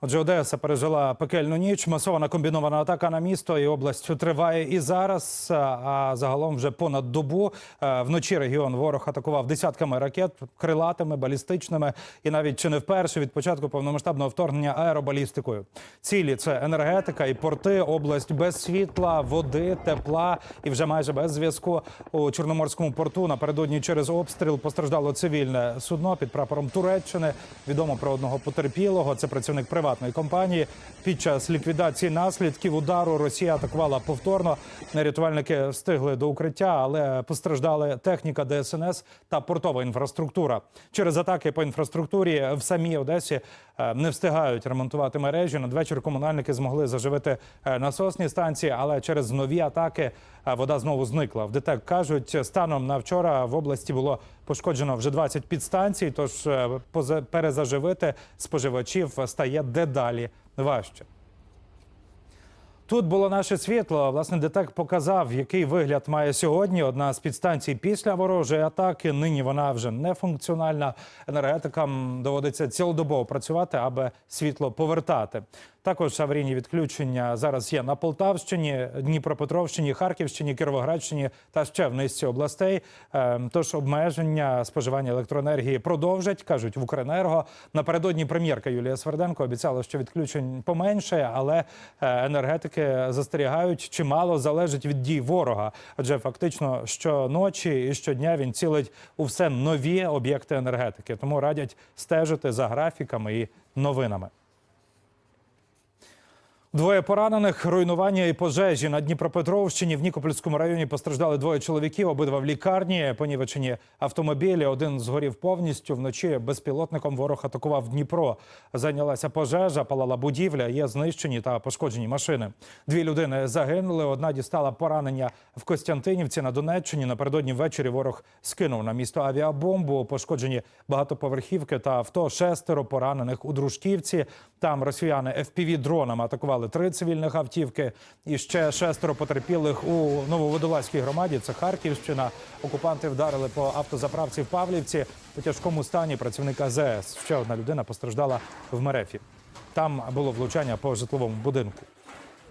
Отже, Одеса пережила пекельну ніч. Масована комбінована атака на місто і область триває і зараз. А загалом вже понад добу е, вночі регіон ворог атакував десятками ракет, крилатими, балістичними і навіть чи не вперше від початку повномасштабного вторгнення аеробалістикою. Цілі це енергетика і порти, область без світла, води, тепла і вже майже без зв'язку у Чорноморському порту. Напередодні через обстріл постраждало цивільне судно під прапором Туреччини. Відомо про одного потерпілого. Це працівник приватної компанії. Під час ліквідації наслідків удару Росія атакувала повторно. Рятувальники встигли до укриття, але постраждали техніка ДСНС та портова інфраструктура. Через атаки по інфраструктурі в самій Одесі не встигають ремонтувати мережі. Надвечір комунальники змогли заживити е, насосні станції, але через нові атаки е, вода знову зникла. В ДТЕК кажуть, станом на вчора в області було пошкоджено вже 20 підстанцій. Тож е, перезаживити споживачів стає дедалі важче. Тут було наше світло. Власне, детект показав, який вигляд має сьогодні одна з підстанцій після ворожої атаки. Нині вона вже не функціональна. Енергетикам доводиться цілодобово працювати, аби світло повертати. Також аварійні відключення зараз є на Полтавщині, Дніпропетровщині, Харківщині, Кіровоградщині та ще в низці областей. Е, Тож обмеження споживання електроенергії продовжать, кажуть в Укренерго. Напередодні прем'єрка Юлія Сверденко обіцяла, що відключень поменшає, але е, енергетики застерігають, чимало залежить від дій ворога. Адже фактично щоночі і щодня він цілить у все нові об'єкти енергетики. Тому радять стежити за графіками і новинами. Двоє поранених, руйнування і пожежі на Дніпропетровщині в Нікопольському районі постраждали двоє чоловіків. Обидва в лікарні. Понівечені автомобілі. Один згорів повністю. Вночі безпілотником ворог атакував Дніпро. Зайнялася пожежа, палала будівля. Є знищені та пошкоджені машини. Дві людини загинули. Одна дістала поранення в Костянтинівці на Донеччині. Напередодні ввечері ворог скинув на місто авіабомбу. Пошкоджені багатоповерхівки та авто. Шестеро поранених у Дружківці. Там росіяни fpv дронами атакували три цивільних автівки. І ще шестеро потерпілих у Нововодолазькій громаді. Це Харківщина. Окупанти вдарили по автозаправці в Павлівці. У тяжкому стані працівник АЗС. Ще одна людина постраждала в Мерефі. Там було влучання по житловому будинку.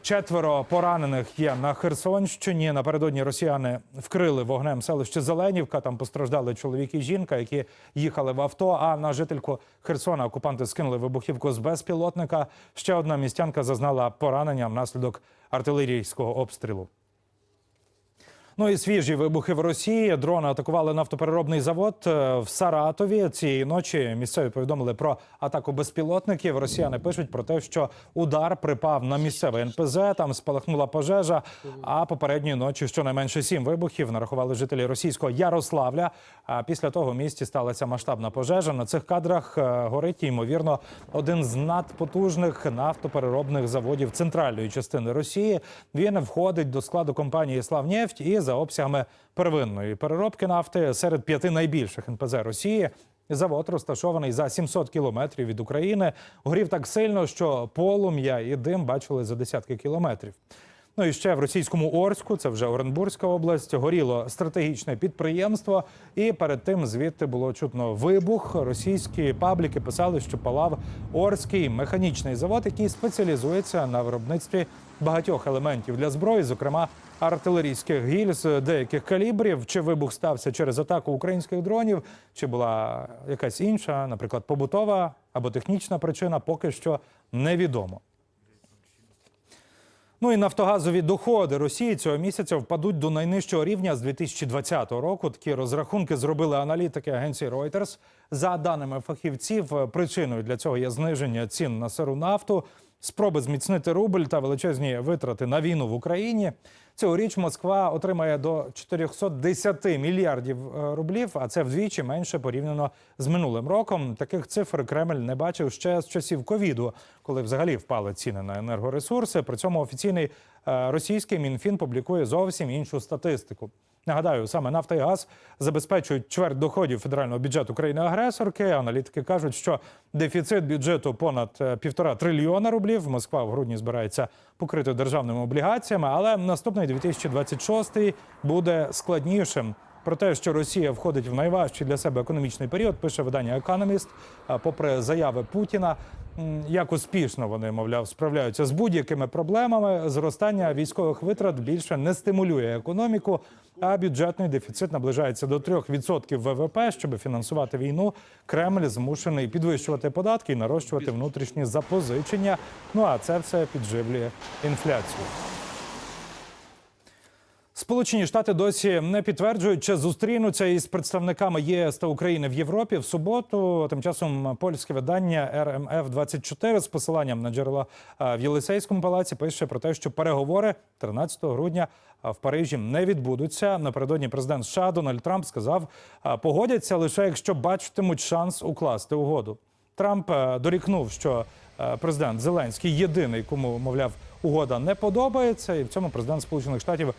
Четверо поранених є на Херсонщині. Напередодні росіяни вкрили вогнем селище Зеленівка. Там постраждали чоловік і жінка, які їхали в авто. А на жительку Херсона окупанти скинули вибухівку з безпілотника. Ще одна містянка зазнала поранення внаслідок артилерійського обстрілу. Ну і свіжі вибухи в Росії. Дрони атакували нафтопереробний завод е, в Саратові. Цієї ночі місцеві повідомили про атаку безпілотників. Росіяни пишуть про те, що удар припав на місцевий НПЗ. Там спалахнула пожежа. А попередньої ночі щонайменше сім вибухів нарахували жителі російського Ярославля. А після того в місті сталася масштабна пожежа. На цих кадрах е, горить ймовірно один з надпотужних нафтопереробних заводів центральної частини Росії. Він входить до складу компанії Славнефть і за обсягами первинної переробки нафти серед п'яти найбільших НПЗ Росії. Завод розташований за 700 кілометрів від України. Горів так сильно, що полум'я і дим бачили за десятки кілометрів. Ну і ще в російському Орську, це вже Оренбурзька область, горіло стратегічне підприємство. І перед тим звідти було чутно вибух. Російські пабліки писали, що палав Орський механічний завод, який спеціалізується на виробництві багатьох елементів для зброї, зокрема артилерійських гільз деяких калібрів. Чи вибух стався через атаку українських дронів, чи була якась інша, наприклад, побутова або технічна причина, поки що невідомо. Ну і нафтогазові доходи Росії цього місяця впадуть до найнижчого рівня з 2020 року. Такі розрахунки зробили аналітики агенції Reuters. За даними фахівців, причиною для цього є зниження цін на сиру нафту, спроби зміцнити рубль та величезні витрати на війну в Україні. Цьогоріч Москва отримає до 410 мільярдів е, рублів, а це вдвічі менше порівняно з минулим роком. Таких цифр Кремль не бачив ще з часів ковіду, коли взагалі впали ціни на енергоресурси. При цьому офіційний російський мінфін публікує зовсім іншу статистику. Нагадаю, саме нафта і газ забезпечують чверть доходів федерального бюджету країни-агресорки. Аналітики кажуть, що дефіцит бюджету понад е, півтора трильйона рублів. Москва в грудні збирається покрити державними облігаціями, але наступний 2026 буде складнішим. Про те, що Росія входить в найважчий для себе економічний період, пише видання Економіст. Попри заяви Путіна, як успішно вони, мовляв, справляються з будь-якими проблемами. Зростання військових витрат більше не стимулює економіку, а бюджетний дефіцит наближається до 3% ВВП. Щоб фінансувати війну, Кремль змушений підвищувати податки і нарощувати внутрішні запозичення. Ну а це все підживлює інфляцію. Сполучені Штати досі не підтверджують, чи зустрінуться із представниками ЄС та України в Європі в суботу. Тим часом польське видання РМФ 24 з посиланням на джерела в Єлисейському палаці пише про те, що переговори 13 грудня в Парижі не відбудуться. Напередодні президент США Дональд Трамп сказав, погодяться лише якщо бачитимуть шанс укласти угоду. Трамп е, дорікнув, що е, президент Зеленський єдиний, кому мовляв угода не подобається, і в цьому президент Сполучених Штатів е,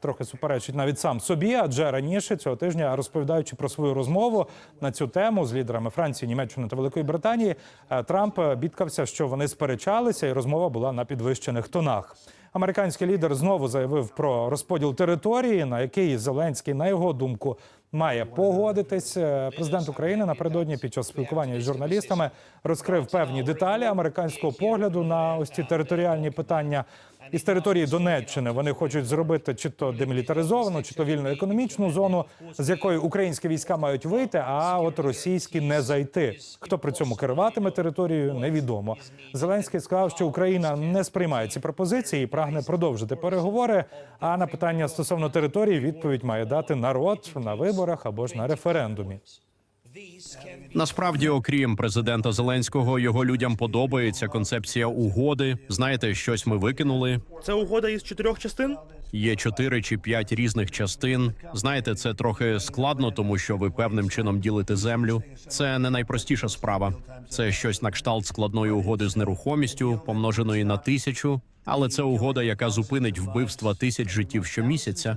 трохи суперечить навіть сам собі. Адже раніше цього тижня, розповідаючи про свою розмову на цю тему з лідерами Франції, Німеччини та Великої Британії, е, Трамп е, бідкався, що вони сперечалися, і розмова була на підвищених тонах. Американський лідер знову заявив про розподіл території, на який Зеленський, на його думку, має погодитись. Е, Президент України напередодні під час спілкування з журналістами розкрив певні деталі американського погляду на ось ці територіальні питання. Із території Донеччини вони хочуть зробити чи то демілітаризовану, чи то вільну економічну зону, з якої українські війська мають вийти, а от російські не зайти. Хто при цьому керуватиме територією, невідомо. Зеленський сказав, що Україна не сприймає ці пропозиції і прагне продовжити переговори. А на питання стосовно території відповідь має дати народ на виборах або ж на референдумі. Насправді, окрім президента Зеленського, його людям подобається концепція угоди. Знаєте, щось ми викинули. Це угода із чотирьох частин. Є чотири чи п'ять різних частин. Знаєте, це трохи складно, тому що ви певним чином ділите землю. Це не найпростіша справа. Це щось на кшталт складної угоди з нерухомістю, помноженої на тисячу. Але це угода, яка зупинить вбивства тисяч життів щомісяця.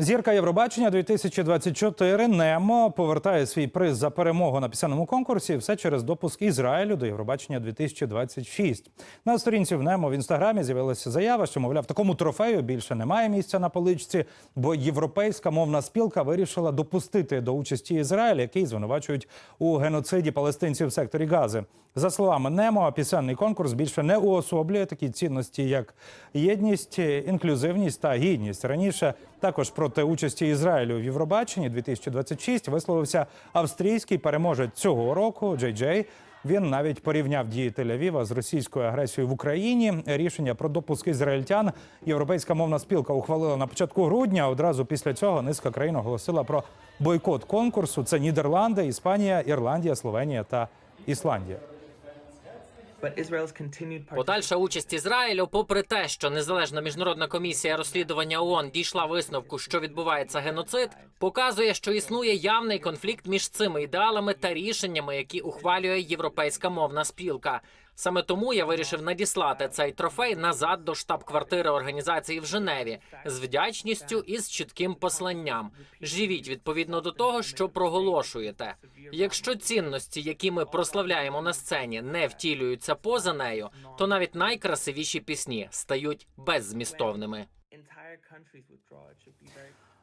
Зірка Євробачення 2024 Немо повертає свій приз за перемогу на пісенному конкурсі. Все через допуск Ізраїлю до Євробачення 2026. На сторінці в Немо в інстаграмі з'явилася заява, що мовляв, такому трофею більше немає місця на поличці, бо європейська мовна спілка вирішила допустити до участі Ізраїль, який звинувачують у геноциді палестинців в секторі Гази. За словами Немо, пісенний конкурс більше не уособлює такі цінності, як єдність, інклюзивність та гідність. Раніше також проти участі Ізраїлю в Євробаченні 2026 висловився австрійський переможець цього року Джей Джей. Він навіть порівняв дії Тель-Авіва з російською агресією в Україні. Рішення про допуск ізраїльтян європейська мовна спілка ухвалила на початку грудня. Одразу після цього низка країн оголосила про бойкот конкурсу. Це Нідерланди, Іспанія, Ірландія, Словенія та Ісландія. Подальша участь Ізраїлю, попри те, що незалежна міжнародна комісія розслідування ООН дійшла висновку, що відбувається геноцид, показує, що існує явний конфлікт між цими ідеалами та рішеннями, які ухвалює європейська мовна спілка. Саме тому я вирішив надіслати цей трофей назад до штаб-квартири організації в Женеві з вдячністю і з чітким посланням. Живіть відповідно до того, що проголошуєте. Якщо цінності, які ми прославляємо на сцені, не втілюються поза нею, то навіть найкрасивіші пісні стають беззмістовними.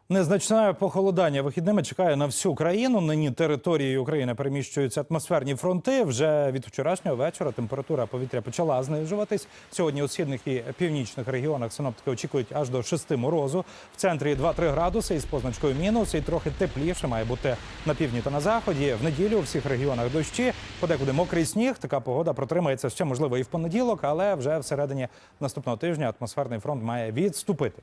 Незначне похолодання вихідними чекає на всю країну. Нині територією України переміщуються атмосферні фронти. Вже від вчорашнього вечора температура повітря почала знижуватись. Сьогодні у східних і північних регіонах синоптики очікують аж до 6 морозу. В центрі 2-3 градуси із позначкою мінус і трохи тепліше має бути на півдні та на заході. В неділю у всіх регіонах дощі, подекуди мокрий сніг. Така погода протримається ще можливо і в понеділок, але вже всередині наступного тижня атмосферний фронт має відступити.